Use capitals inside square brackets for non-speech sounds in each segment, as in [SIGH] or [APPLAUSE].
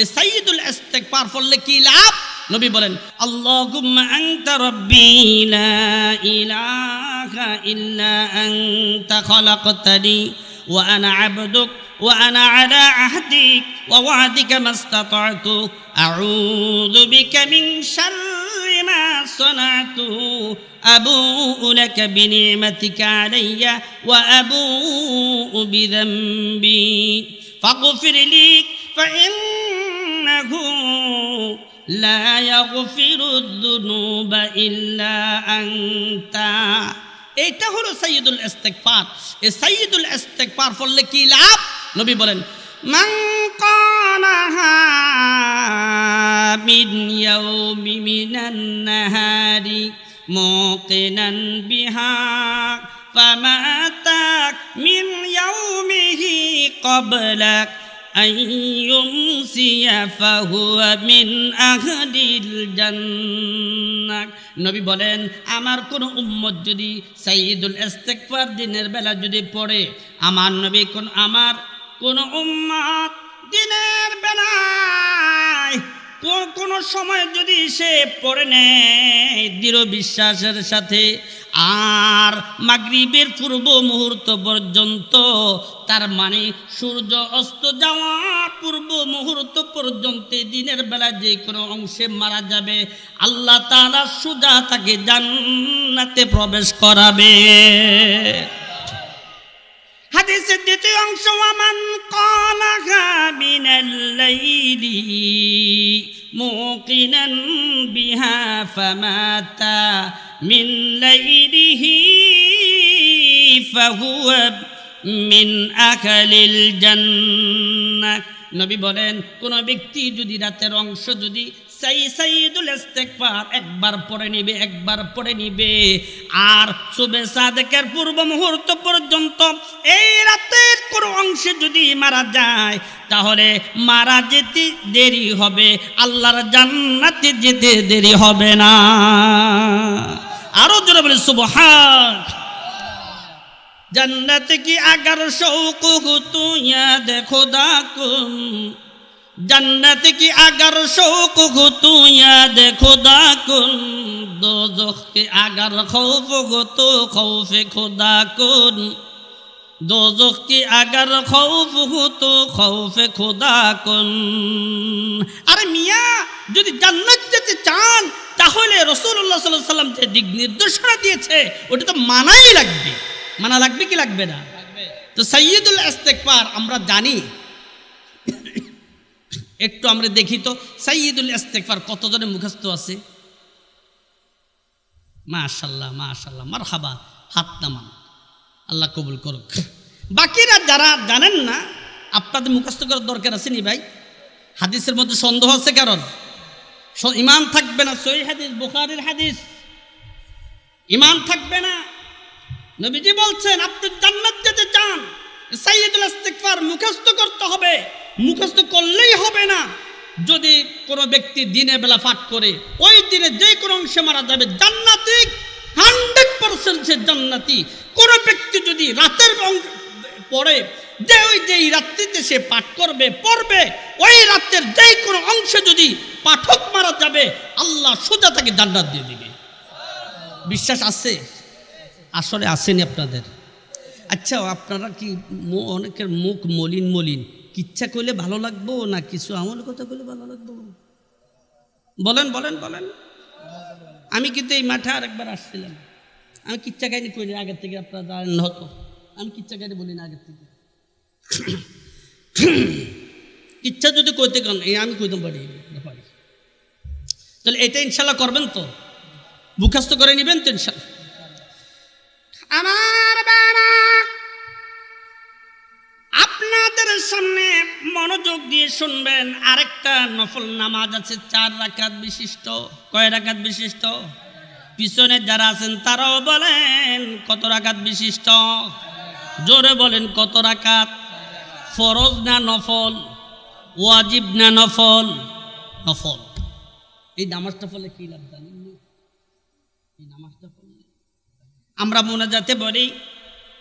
এ সাইয়দুল ইস্তেগফার পড়লে কি লাভ? নবী বলেন, আল্লাহুম্মা আনতা রাব্বি লা ইলাহা ইল্লা আনতা খলাকতানি ওয়া আনা আবদুক ওয়া আনা আলা আহদিক ওয়া ওয়াদিকা মাস্তাতাতু। আউযু বিকা মিন শাররি মা সানাতু। আবুউ লাকা বিনি'মাতিকা আলাইয়া ওয়া আবুউ বিযামবি। ফাগফির লি فإنه لا يغفر الذنوب إلا أنت এইটা হলো সাইয়দুল ইস্তেগফার এই সাইয়দুল ইস্তেগফার পড়লে কি লাভ নবী বলেন মান কালাহা মিন ইয়াউমি মিনান নাহারি মুকিনান বিহা فمات من يومه قبلك أن يمسي فهو من أهل الجنة নবী বলেন আমার কোন উম্মত যদি সাইদুল ইস্তেগফার দিনের বেলা যদি পড়ে আমার নবী কোন আমার কোন উম্মত দিনের বেলায় কোন সময় যদি সে পড়ে নেয় দৃঢ় বিশ্বাসের সাথে, আর মাগরিবের পূর্ব মুহূর্ত পর্যন্ত, তার মানে সূর্য অস্ত যাওয়া পূর্ব মুহূর্ত পর্যন্ত দিনের বেলা যে কোনো অংশে মারা যাবে। আল্লাহ তাআলা সুজা তাকে জান্নাতে প্রবেশ করাবে। অংশ আমান কলাহা মিনাল লাইলি মুকিনান বিহা ফামাতা মিন লাইলিহি ফাহুয়া মিন আকালিল জান্নাহ। নবী বলেন, কোন ব্যক্তি যদি রাতের অংশ যদি সাইদুল ইস্তেকবার একবার পরে নিবে, একবার পরে নিবে। আর শুভে পূর্ব মুহূর্ত পর্যন্ত এই রাতের কোনো অংশে যদি মারা যায়, তাহলে মারা যেতে দেরি হবে, আল্লাহর জান্নাতে যেতে দেরি হবে না। আরও জোরে বলে সুবহান জান্নাতে কি আগার শৌক তুইয়া দেখো দাকুম জান্নাত কি আগার শোক গো তুইয়া দেখো দাকুন দোজখ কি আগার খৌফ গুতু খৌফে খোদা কুন দোজখ কি আগার খৌফ গুতু খৌফে খোদা কুন? আরে মিয়া, যদি জান্নাত যেতে চান, তাহলে রসুল্লাহ সাল্লাহ সাল্লাম যে দিক নির্দেশনা দিয়েছে, ওটা তো মানাই লাগবে। মানা লাগবে কি লাগবে না? তো সৈয়দুল ইস্তেকবার আমরা জানি একটু আমরা দেখি তো সৈয়দুল ইস্তেকবার কতজনের মুখস্থ আছে? মাশাল্লাহ মাশাল্লাহ মার হাবা হাত নামান। আল্লাহ কবুল করুক। বাকিরা যারা জানেন না, আপনাদের মুখস্থ করার দরকার আছে নি ভাই? হাদিসের মধ্যে সন্দেহ আছে কারণ। ইমান থাকবে না সই হাদিস, বুখারির হাদিস। ইমান থাকবে না। নবীজি বলছেন, আপনি জান্নাত যেতে চান সাইয়দুল ইস্তিগফার মুখস্থ করতে হবে। মুখস্থ করলেই হবে না। যদি কোনো ব্যক্তি দিনের বেলা পাঠ করে, ওই দিনে যে কোনো অংশে মারা যাবে জান্নাতি হান্ড্রেড পার্সেন্ট সে জান্নাতি। কোনো ব্যক্তি যদি রাতের অং- পড়ে, যে ওই যেই রাত্রিতে সে পাঠ করবে, পড়বে, ওই রাতের যে কোনো অংশে যদি পাঠক মারা যাবে, আল্লাহ সোজা তাকে জান্নাত দিয়ে দিবে। বিশ্বাস আছে? আসলে আসেনি আপনাদের। আচ্ছা আপনারা কি অনেকের মুখ মলিন মলিন? কিচ্ছা করলে ভালো লাগবো, না কিছু আমল কথা বলে ভালো লাগবো? বলেন বলেন বলেন। আমি কিন্তু এই মাঠে আরেকবার আসছিলাম। আমি কিচ্ছা কাহিনী করি আগের থেকে আপনারা হতো। আমি কিচ্ছা কাহিনী বলি না আগের থেকে। কিচ্ছা যদি কইতে কান, এই আমি কইতে পারি পারি তাহলে এটা ইনশাল্লাহ করবেন তো? মুখাস্ত করে নেবেন তো ইনশাল্লাহ? আমার আপনাদের সামনে মনোযোগ দিয়ে শুনবেন আরেকটা নফল নামাজ আছে, চার রাকাত বিশিষ্ট। কয় রাকাত বিশিষ্ট? পিছনে যারা আছেন তারাও বলেন, কত রাকাত বিশিষ্ট? জোরে বলেন, কত রাকাত? ফরজ না নফল? ওয়াজিব না নফল? নফল। এই নামাজটা ফলে কি লাভ জানেন? এই নামাজটা পড়লে আমরা মনে যাতে বলি,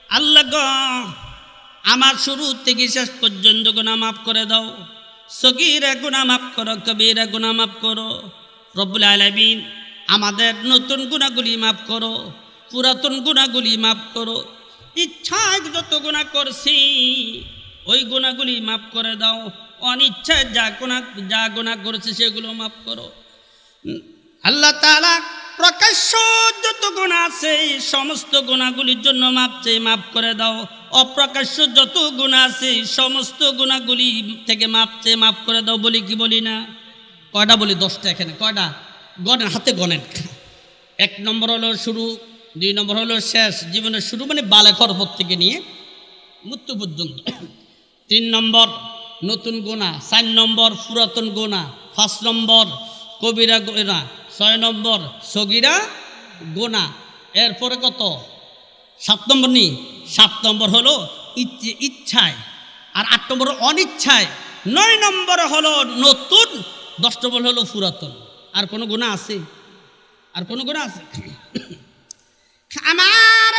আল্লাহ আমার শুরু থেকে শেষ পর্যন্ত গোনা মাফ করে দাও। সগিরা গুণা মাফ করো, কবিরা গুণা মাফ করো। রব্বুল আলমিন আমাদের নতুন গুণাগুলি মাফ করো, পুরাতন গুণাগুলি মাফ করো। ইচ্ছায় যত গুণা করছি, ওই গুণাগুলি মাফ করে দাও। অনিচ্ছায় যা গুণা যা গুণা করেছে সেগুলো মাফ করো। আল্লাহ তালা প্রকাশ্য যত গুণা আছে, সমস্ত গুণাগুলির জন্য মাপ চেয়ে মাফ করে দাও। অপ্রকাশ্য যত গুণা আছে, সমস্ত গুণাগুলি থেকে মাপ চেয়ে মাফ করে দাও, বলি কি বলি না? কয়টা বলি? দশটা এখানে। কয়টা? গণেন হাতে গণেন। এক নম্বর হলো শুরু, দুই নম্বর হলো শেষ। জীবনের শুরু মানে বালেখর পর থেকে নিয়ে মৃত্যু পর্যন্ত। তিন নম্বর, নতুন গোনা চার নম্বর, পুরাতন গোনা পাঁচ নম্বর, কবিরা গোনা ছয় নম্বর, সগিরা গোনা এরপরে কত? সাত নম্বর নি? সাত নম্বর হলো ইচ্ছায়। আর আট নম্বর অনিচ্ছায়। নয় নম্বর হলো নতুন। দশ নম্বর হলো পুরাতন। আর কোনো গুণা আছে? আর কোনো গুণা আছে? আমার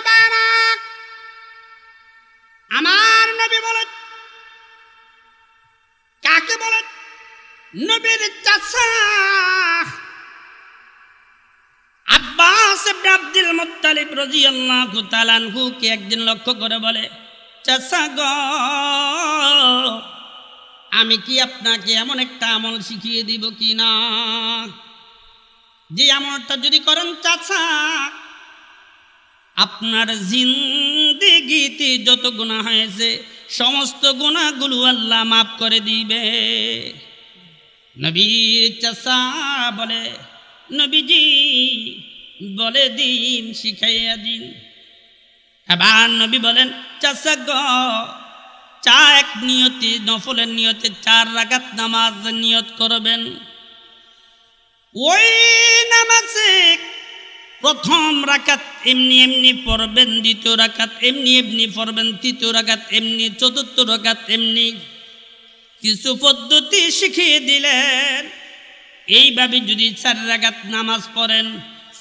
আমার নবী বলেন। কাকে বলেন? নবীর চাচা। আব্বাস ইবনে আব্দুল মুত্তালিব রাদিয়াল্লাহু তাআলা আনহু কে একদিন লক্ষ্য করে বলে, চাচা আমি কি আপনাকে এমন একটা আমল শিখিয়ে দিব কি না যে আমলটা যদি করেন চাচা, আপনার জিন্দিগিতে যত গুণা হয়েছে, সমস্ত গুণাগুলো আল্লাহ মাফ করে দিবে। নবীর চাষা বলে, নবীজি বলে দিন, শিখাইয়া দিন। এবার নবী বলেন চাষা গ, চা এক নিয়তি, নফলের নিয়তে চার রাগাত নামাজ নিয়ত করবেন। ওই নামাজে প্রথম রাকাত এমনি এমনি পড়বেন, দ্বিতীয় রাকাত এমনি এমনি পড়বেন, তৃতীয় রাকাত এমনি, চতুর্থ রাকাত এমনি। কিছু পদ্ধতি শিখিয়ে দিলেন। এইভাবে যদি চার রাকাত নামাজ পড়েন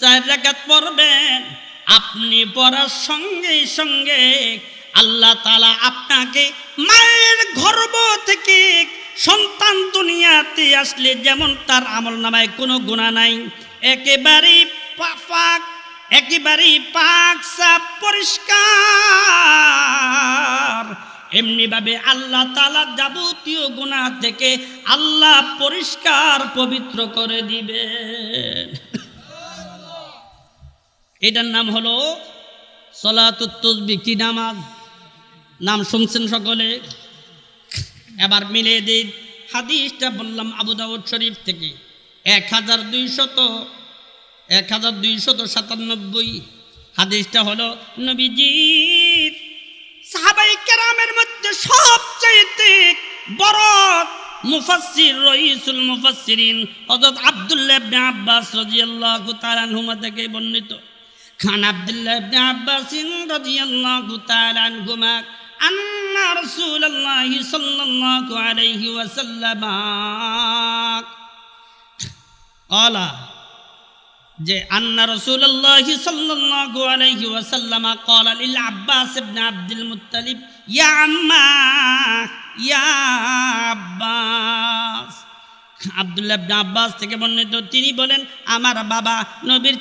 চার রাকাত পড়বেন। আপনি পড়ার সঙ্গে সঙ্গে আল্লাহ তালা আপনাকে মায়ের গর্ব থেকে সন্তান দুনিয়াতে আসলে যেমন তার আমল নামায় কোনো গুণা নাই। একেবারেই পা- পাক একেবারেই পাক সাপ পরিষ্কার। এমনিভাবে আল্লাহ তালা যাবতীয় গুণা থেকে আল্লাহ পরিষ্কার পবিত্র করে দিবেন। এটার নাম হলো সলাতুত্তসবি কি নামাজ? নাম শুনছেন সকলে? এবার মিলে দিন হাদিসটা বললাম আবু দাউদ শরীফ থেকে। এক হাজার দুইশত, এক হাজার দুইশত সাতানব্বই। হাদিসটা হলো নবীজির সাহাবাই কেরামের মধ্যে সবচাইতে বড় মুফাসসির, রইসুল মুফাসসিরিন হযরত আব্দুল্লাহ ইবনে আব্বাস রাদিয়াল্লাহু তাআলা থেকে বর্ণিত। খান আব্দুল্লাহ ইবনে আব্বাস রাদিয়াল্লাহু তাআলা আনহুমা আন্না রাসূলুল্লাহি সাল্লাল্লাহু আলাইহি ওয়াসাল্লাম ক্বালা যে আন্না রাসূলুল্লাহি সাল্লাল্লাহু আলাইহি ওয়াসাল্লাম ক্বালা লিল আব্বাস ইবনে আব্দুল মুত্তালিব, ইয়া আম্মা, ইয়া আব্বাস। আব্দুল্লাহ ইবনে আব্বাস থেকে বর্ণিত, তিনি বলেন, আমার বাবা নবীর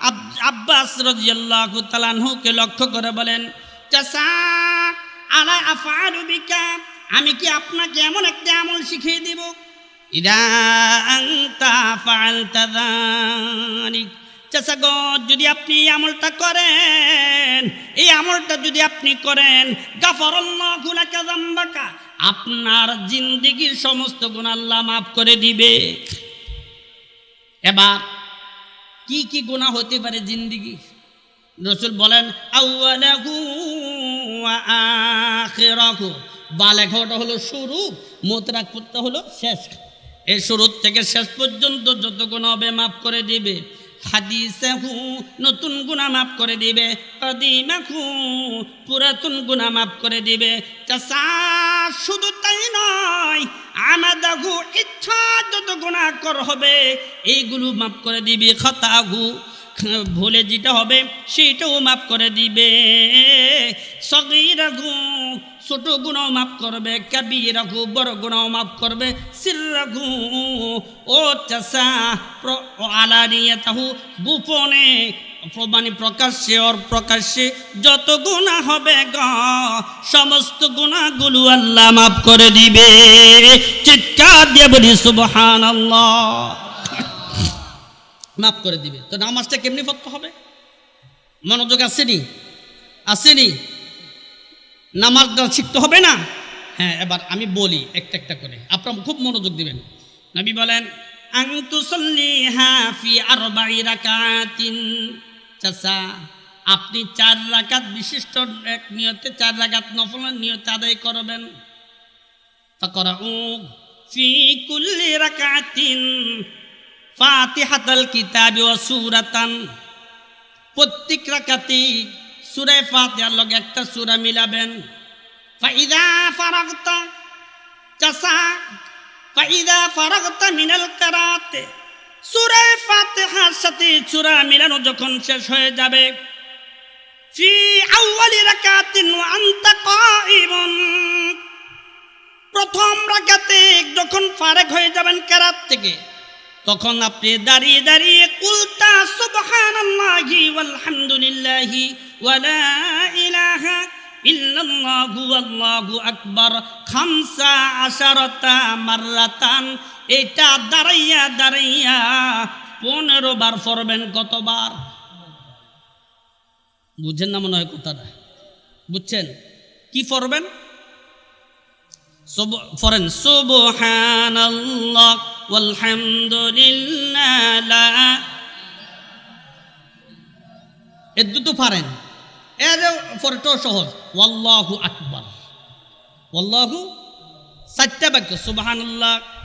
আব- আব্বাস রাদিয়াল্লাহু তাআলা আনহুকে লক্ষ্য করে বলেন, চাচা, আলা আফআলু বিকা? আমি কি আপনাকে এমন একটা আমল শিখিয়ে দিব? চাচা গো, যদি আপনি এই আমলটা করেন, এই আমলটা যদি আপনি করেন, গাফারাল্লাহু লাকা যামবাকা। আপনার জিন্দেগির সমস্ত গুণ আল্লাহ মাফ করে দিবে। এবার, কি কি গুণা হতে পারে জিন্দিগি? রসুল বলেন বালেঘটা হলো শুরু মোতরাকপুরটা হলো শেষ। এই শুরু থেকে শেষ পর্যন্ত যত গুণ হবে মাফ করে দিবে। হাদিসাহু নতুন গুণা মাফ করে দিবে কদিমাখু পুরাতন গুণা মাফ করে দিবে। চাষা শুধু তাই নয়, আমাদাহু ইচ্ছা যত গুণা কর হবে, এইগুলো মাফ করে দিবে, খতাহু। ভুলে যেটা হবে, সেটাও মাফ করে দিবে। সগিরাহু ছোট গুণাও মাফ করবে কাবি রাখু বড় গুণাও মাফ করবে। সির রাখু ও চাষা আলানিয়ে তাহু গোপনে মানে প্রকাশ্যে ওর প্রকাশ্যে যত গুণা হবে গ, সমস্ত গুণাগুলো আল্লাহ মাফ করে দিবে। চিৎকার দিয়ে বলি সুবহান মাফ করে দিবে। তো নামাজটা কেমনি পড়তে হবে? মনোযোগ আসেনি? আসেনি? নামাজটা শিখতে হবে না? হ্যাঁ এবার আমি বলি একটা একটা করে। আপনারা খুব মনোযোগ দিবেন। নবী বলেন চাচা, আপনি চার রাকাত বিশিষ্ট এক নিয়তে, চার রাকাত নফলের নিয়তে আদায় করবেন। ফি কুল্লি রাকাতিন। ফাতিহাতাল কিতাবি ওয়া সূরাতান। প্রত্যেক রাকাতি সূরা ফাতিহার লগে একটা সূরা মিলাবেন। ফাইদা ফারাগতা চাচা ফাইদা ফারাগতা মিনাল কারাতে। সূরা ফাতিহার সাথে সূরা মিলানো যখন শেষ হয়ে যাবে, ফি আউয়ালি রাকাতিন ওয়া আনতা কাইমুন প্রথম রাকাতে যখন ফারেক হয়ে যাবেন কেরাত থেকে তখন আপনি দাঁড়িয়ে দাঁড়িয়ে কুলতা সুবহানাল্লাহি ওয়ালহামদুলিল্লাহি ওয়ালা ইলাহা ইল্লাল্লাহু আল্লাহু আকবার খামসা আশারতা মাররাতান। এটা দাঁড়াইয়া দাঁড়াইয়া পনেরো বার পড়বেন কতবার? বুঝছেন না মনে হয় কথাটা? বুঝছেন? কি পড়বেন পড়েন, সুবহানাল্লাহ লা এর দুটো পারেন এর পরেটাও সহজ, ওয়াল্লাহু আকবার। ওয়াল্লাহু, চারটা বাক্য, সুবহানাল্লাহ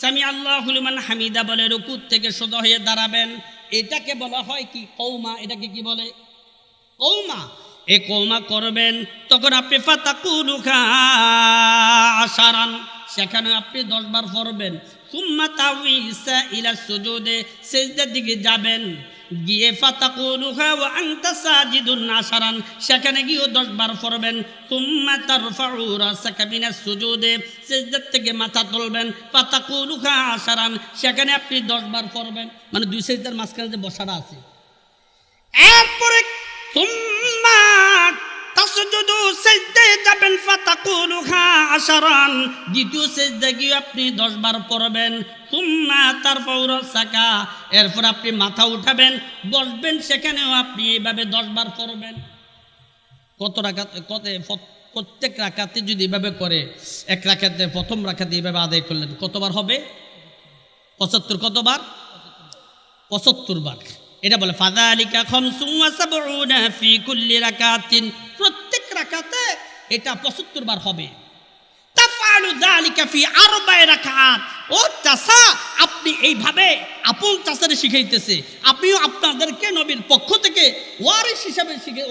সামি আল্লাহ লিমান হামিদা বলে, রুকুর থেকে সোজা হয়ে দাঁড়াবেন। এটাকে বলা হয় কি? কৌমা এটাকে কি বলে? কৌমা এ কৌমা করবেন, তখন আপনি ফাতাকুলু আশারান। সেখানে আপনি দশবার পড়বেন। সুম্মা তাউইসা ইলা সুজুদে, সেজদার দিকে যাবেন। গিয়ে ফাতাকুলু ওয়া আনতা সাজিদুন আশারান, সেখানে গিয়ে দশবার পড়বেন। সুম্মা তারফাউ রাসাকা মিনাস সুজুদে, সেজদার থেকে মাথা তুলবেন। ফাতাকুলু আশারান, সেখানে আপনি দশবার পড়বেন। মানে দুই সেজদার মাঝখানে যে বসাটা আছে। এরপরে, সুম্মা তাসজুদু সেজদে আশারান। দ্বিতীয় সেজদে গিয়ে আপনি দশ বার পড়বেন? সুম্মা তারফাউ রাসাকা এরপর আপনি মাথা উঠাবেন, বসবেন, সেখানেও আপনি এইভাবে দশ বার পড়বেন। কত রাখাত কত প্রত্যেক রাখাতে যদি এভাবে করে, এক রাখাতে প্রথম রাখাতে এইভাবে আদায় করলেন, কতবার হবে? পঁচাত্তর কতবার? পঁচাত্তর বার। এটা বলে ফাদালিকা খমসুম ওয়া সাবউনা ফি কুল্লি রাকাতিন। প্রত্যেক রাখাতে এটা পঁচাত্তর বার হবে। আপনি এইভাবে আপন চাচারে শিখাইতেছে। আপনিও আপনাদেরকে নবীর পক্ষ থেকে ওয়ারিস হিসাবে শিখে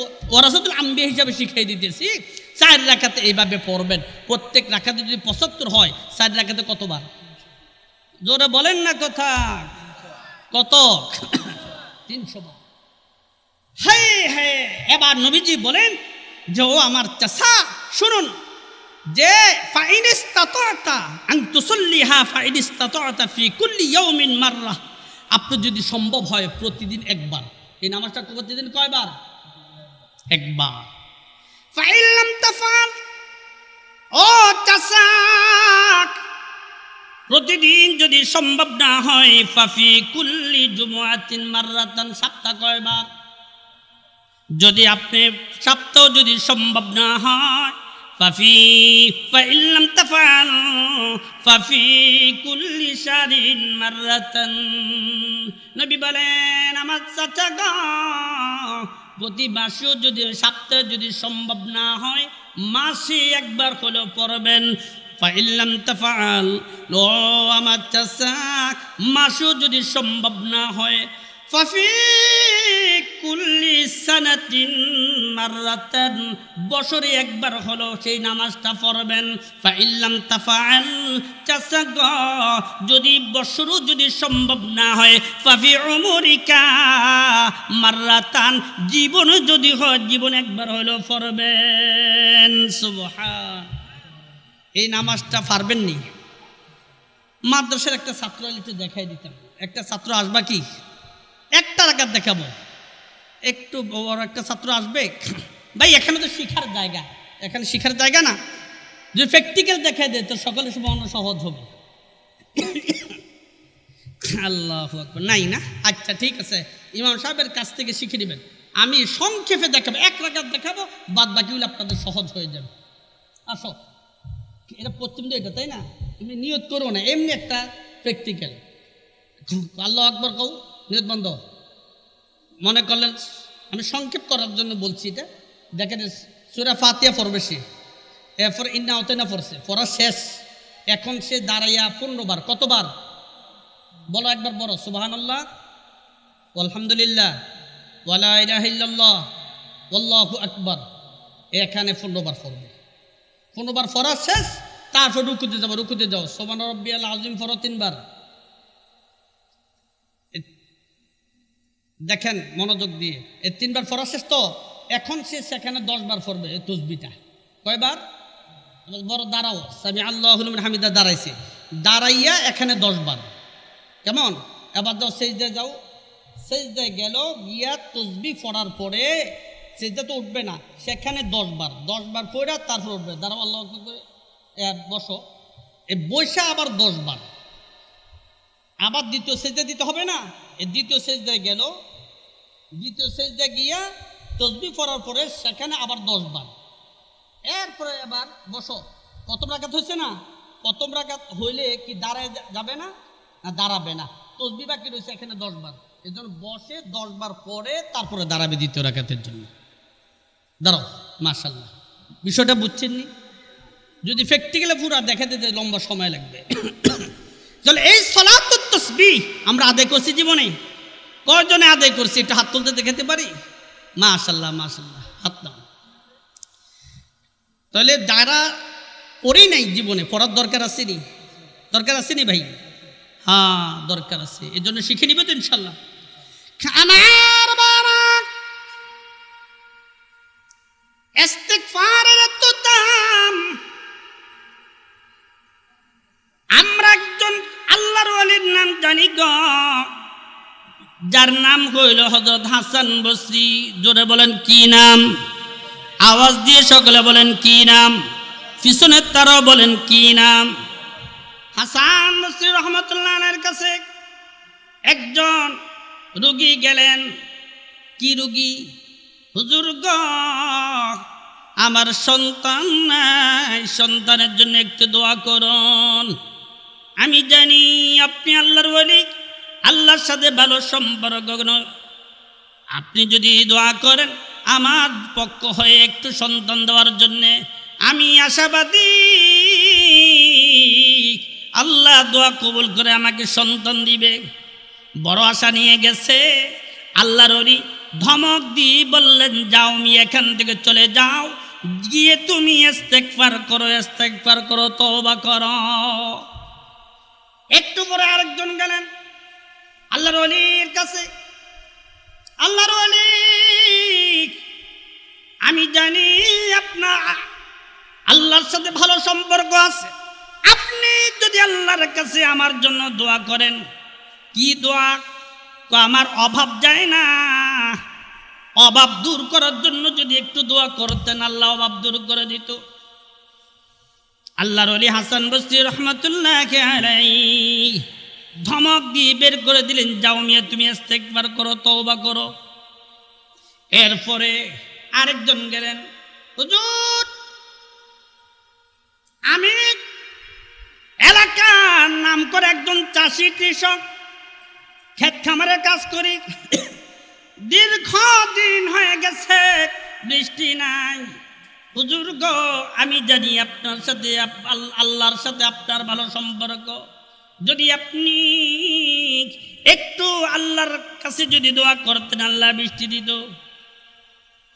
হিসাবে শিখাই দিতেছি। চার রাকাতে এইভাবে পড়বেন। প্রত্যেক রাকাতে যদি পঁচাত্তর হয়, চার রাকাতে কতবার? জোরে বলেন না কথা। কত? তিনশো বার হে হে এবার নবীজি বলেন যে, ও আমার চাষা শুনুন। যে মাররা। আপনি যদি সম্ভব হয় প্রতিদিন একবার। এই নামাজটা প্রতিদিন কয়বার? একবার। ফাইলাম তাফাল ও চাষা প্রতিদিন যদি সম্ভব না হয় ফাফি কুল্লি জুমুয়াতিন মাররাতান, সপ্তাহ কয়বার? যদি আপনি, সপ্তাহ যদি সম্ভব না হয় ফাফি ফাইল্লাম তাফাল ফাফি কুল্লি শারিন মাররাতান নবী বলেন, আমার চাচা গা, প্রতি মাসেও যদি, সপ্তাহে যদি সম্ভব না হয়, মাসে একবার হলেও পড়বেন। ফাইল্লাম তাফাল ও আমার চাচা মাসেও যদি সম্ভব না হয়, ফাফি কুল্লি সানাতিন মাররাতান। বছরে একবার হলো সেই নামাজটা পড়বেন। ফাইল্লাম তাফাল চাচা গ যদি বছরও যদি সম্ভব না হয়, ফাফি উমরিকা মাররাতান। জীবনে যদি হয়, জীবন একবার হলো পড়বেন। সুবহান। এই নামাজটা পারবেন নি মাদ্রাসার একটা ছাত্র একটু দেখাই দিতাম। একটা ছাত্র আসবা কি? একটা রাখাত দেখাবো। একটু বড় একটা ছাত্র আসবে। ভাই, এখানে তো শিখার জায়গা। এখানে শিখার জায়গা না। যদি প্র্যাকটিক্যাল দেখাই দেয়, তো সকলে অন্য সহজ হবে। আল্লাহ নাই না? আচ্ছা ঠিক আছে। ইমাম সাহেবের কাছ থেকে শিখে নেবেন। আমি সংক্ষেপে দেখাবো। এক রাখাত দেখাবো বাদ বাকিগুলো আপনাদের সহজ হয়ে যাবে। আসো। এটা তো এটা, তাই না? তুমি নিয়ত করো না। এমনি একটা প্র্যাকটিক্যাল আল্লাহ আকবর কৌ নিয়ত বন্ধ। মনে করলেন, আমি সংক্ষেপ করার জন্য বলছি এটা। দেখেন সুরা ফাতিয়া পড়বে সে। এরপর ইন্না অতেনা পড়ছে, পড়া শেষ। এখন সে দাঁড়াইয়া পনেরোবার, কতবার? বলো একবার বলো সুবাহান আল্লাহ আলহামদুলিল্লাহ ওয়ালা ইলাহা ইল্লাল্লাহ আল্লাহু এখানে পনেরোবার পড়বে। পনেরোবার ফরা শেষ, তারপর রুকুতে যাব, রুকুতে যাও সোমান রব্বিয়াল আজিম ফর তিনবার। দেখেন মনোযোগ দিয়ে। এ তিনবার ফরা শেষ তো? এখন সে সেখানে দশ বার ফরবে এই তসবিটা। কয়বার? বড় দাঁড়াও সামি আল্লাহ হামিদা দাঁড়াইছে। দাঁড়াইয়া এখানে দশ বার কেমন? এবার দাও সেজদে যাও। সেজদে গেল, গিয়া তসবি পড়ার পরে সেজদা তো উঠবে না, সেখানে দশ বার দশ বার পড়া তারপর উঠবে। দাঁড়াও, আল্লাহ বসো। এ বৈশা আবার দশ বার আবার দ্বিতীয় সেজদা দিতে হবে না? এ দ্বিতীয় সেজদায় গেল দ্বিতীয় সেজদা গিয়া তসবি পড়ার পরে সেখানে আবার দশ বার এরপরে এবার বসো। প্রথম রাখাত হয়েছে না? প্রথম রাখাত হইলে কি দাঁড়ায় যাবে না? না, দাঁড়াবে না। তসবি বাকি রয়েছে এখানে দশ বার এই জন্য বসে দশ বার পরে তারপরে দাঁড়াবে দ্বিতীয় রাখাতের জন্য। দাঁড়াও মাশাল্লাহ বিষয়টা বুঝছেন নি? যদি প্র্যাকটিক্যালে পুরো দেখাতে যে লম্বা সময় লাগবে। [COUGHS] তাহলে এই সলাত তসবি আমরা আদায় করছি জীবনে। কয়জনে আদায় করছি? একটু হাত তুলতে দেখাতে পারি? মাশাল্লাহ মাশাল্লাহ হাত নাও। তাহলে যারা পড়েই নাই জীবনে, পড়ার দরকার আছে নি? দরকার আছে নি ভাই? হ্যাঁ দরকার আছে। এর জন্য শিখে নিবে তো ইনশাল্লাহ তো দাম। আমরা একজন আল্লাহর ওয়ালির নাম জানি গ। যার নাম হইল হজরত হাসান বসরি। জোরে বলেন, কি নাম? আওয়াজ দিয়ে সকলে বলেন, কি নাম? পিছনের তারাও বলেন, কি নাম? হাসান বসরি রহমতুল্লাহ কাছে একজন রুগী গেলেন। কি রুগী? হুজুর গ, আমার সন্তান নাই, সন্তানের জন্য একটু দোয়া করুন। আমি জানি আপনি আল্লাহর বলি আল্লাহর সাথে ভালো সম্পর্ক আপনি যদি দোয়া করেন, আমার পক্ষ হয়ে একটু সন্তান দেওয়ার জন্যে আমি আশাবাদী। আল্লাহ দোয়া কবুল করে আমাকে সন্তান দিবে। বড় আশা নিয়ে গেছে। আল্লাহর অলি ধমক দিয়ে বললেন, যাও আমি এখান থেকে চলে যাও। গিয়ে তুমি ইস্তেগফার করো ইস্তেগফার করো, তওবা করো। একটু পরে আরেকজন গেলেন। আল্লাহর অলির কাছে আল্লাহর অলি আমি জানি আপনার, আল্লাহর সাথে ভালো সম্পর্ক আছে। আপনি যদি আল্লাহর কাছে আমার জন্য দোয়া করেন, কি দোয়া? আমার অভাব যায় না। অভাব দূর করার জন্য যদি একটু দোয়া করতেন, আল্লাহ অভাব দূর করে দিত। আল্লাহর অলি হাসান বস্তি রহমতুল্লাহ ধমক দিয়ে বের করে দিলেন, যাও মিয়া, তুমি ইস্তেকবার করো, তওবা করো। এরপরে আরেকজন গেলেন, হুজুর, আমি এলাকার নাম করে একজন চাষি কৃষক, ক্ষেত খামারের কাজ করি। দীর্ঘ দিন হয়ে গেছে, বৃষ্টি নাই। হুজুর গো, আমি জানি আপনার সাথে আল্লাহর সাথে আপনার ভালো সম্পর্ক। যদি আপনি একটু আল্লাহর কাছে যদি দোয়া করতেন, আল্লাহ বৃষ্টি দিত।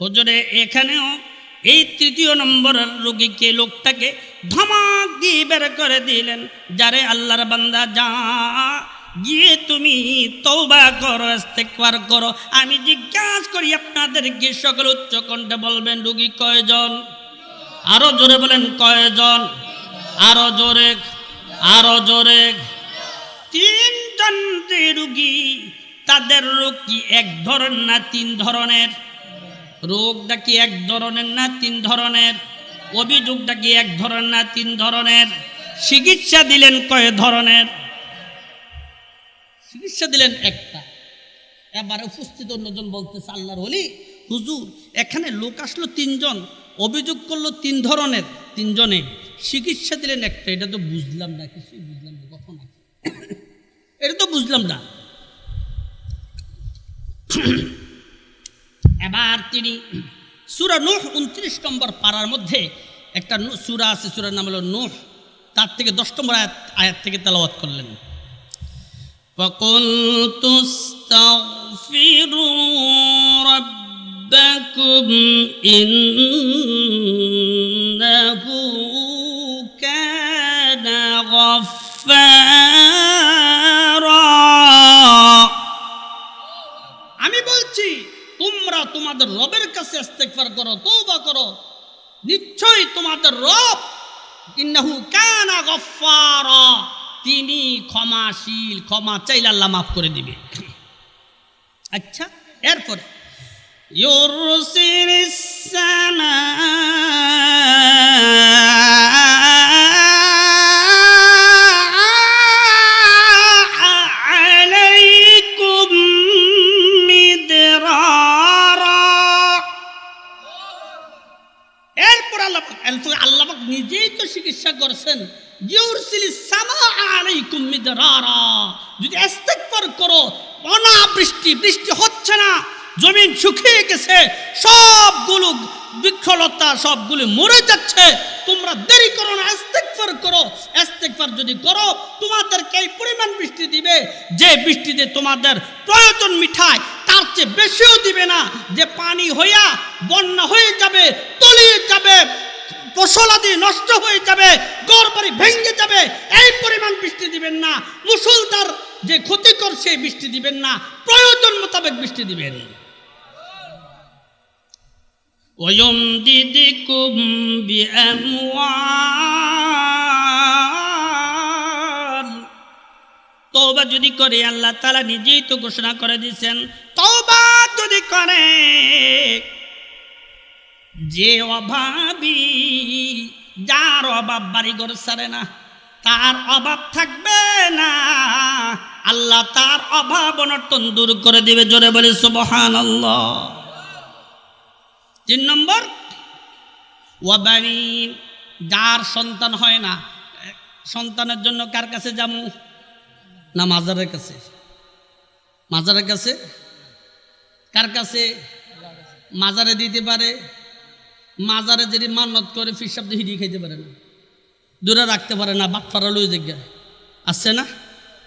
হুজুরে, এখানেও এই তৃতীয় নম্বরের রোগীকে, লোকটাকে ধমক দিয়ে বের করে দিলেন। যারে আল্লাহর বান্দা, যা, গিয়ে তুমি তৌবা করো ইস্তেকবার করো। আমি জিজ্ঞাসা করি, আপনাদেরকে সকল উচ্চ কণ্ঠে বলবেন, রুগী কয়জন? আরও জোরে বলেন, কয়জন? আরও জোরে আরও জোরে। তিনজন যে রুগী, তাদের রোগ কি এক ধরনের না তিন ধরনের? রোগটা কি এক ধরনের না তিন ধরনের? অভিযোগটা কি এক ধরনের না তিন ধরনের? চিকিৎসা দিলেন কয় ধরনের? চিকিৎসা দিলেন একটা। এবার উপস্থিত অন্যজন বলতেছে, আল্লাহর হলি হুজুর, এখানে লোক আসলো তিনজন, অভিযোগ করল তিন ধরনের, তিনজনে। চিকিৎসা দিলেন একটা এটা তো বুঝলাম না কিছুই বুঝলাম না কখন এটা তো বুঝলাম না এবার তিনি সুরা নুহ উনত্রিশ নম্বর পাড়ার মধ্যে একটা নু- সূরা আছে সুরার নাম হলো নুহ তার থেকে দশ নম্বর আয়াত আয়াত থেকে তেলাওয়াত করলেন فقلت استغفروا ربكم إنه كان আমি বলছি, তোমরা তোমাদের রবের কাছে ইস্তেগফার করো বা করো। নিশ্চয়ই তোমাদের রব ইন্নাহু কানা গফারা তিনি ক্ষমাশীল, ক্ষমা চাইলে আল্লাহ মাফ করে দিবে। আচ্ছা এরপরে। ইউরসিরিস সানা চিকিৎসা করছেন যদি করো, অনাবৃষ্টি, বৃষ্টি হচ্ছে না, জমিন শুকিয়ে গেছে, সবগুলো বৃক্ষলতা, সবগুলো মরে যাচ্ছে, তোমরা দেরি করো না ইস্তেগফার করো। ইস্তেগফার যদি করো, তোমাদেরকে এই পরিমাণ বৃষ্টি দিবে, যে বৃষ্টিতে তোমাদের প্রয়োজন মিঠায় তার চেয়ে বেশিও দিবে না। যে পানি হইয়া বন্যা হয়ে যাবে, তলিয়ে যাবে ফসলাদি নষ্ট হয়ে যাবে গড় বাড়ি ভেঙে যাবে এই পরিমাণ বৃষ্টি দিবেন না মুসলদার যে ক্ষতিকর সেই বৃষ্টি দিবেন না প্রয়োজন মোতাবেক বৃষ্টি দিবেন ويمددكم بأموال তওবা যদি করে আল্লাহ তাআলা নিজেই তো ঘোষণা করে দিয়েছেন তওবা যদি করে যে অভাবী, যার অভাব বাড়ি বাড়িঘর সারে না, তার অভাব থাকবে না। আল্লাহ তার অভাব অনর্তন দূর করে দিবে, জোরে বলে সুবহান আল্লাহ তিন নম্বর ওয়াবারিন যার সন্তান হয় না, সন্তানের জন্য কার কাছে যাব? না মাজারের কাছে। মাজারের কাছে? কার কাছে? মাজারে দিতে পারে। মাজারে যদি মান্নত করে ফিরসাব দিয়ে হিডিয়ে খাইতে পারে না। দূরে রাখতে পারে না বাটফারা লই জায়গা আসছে না?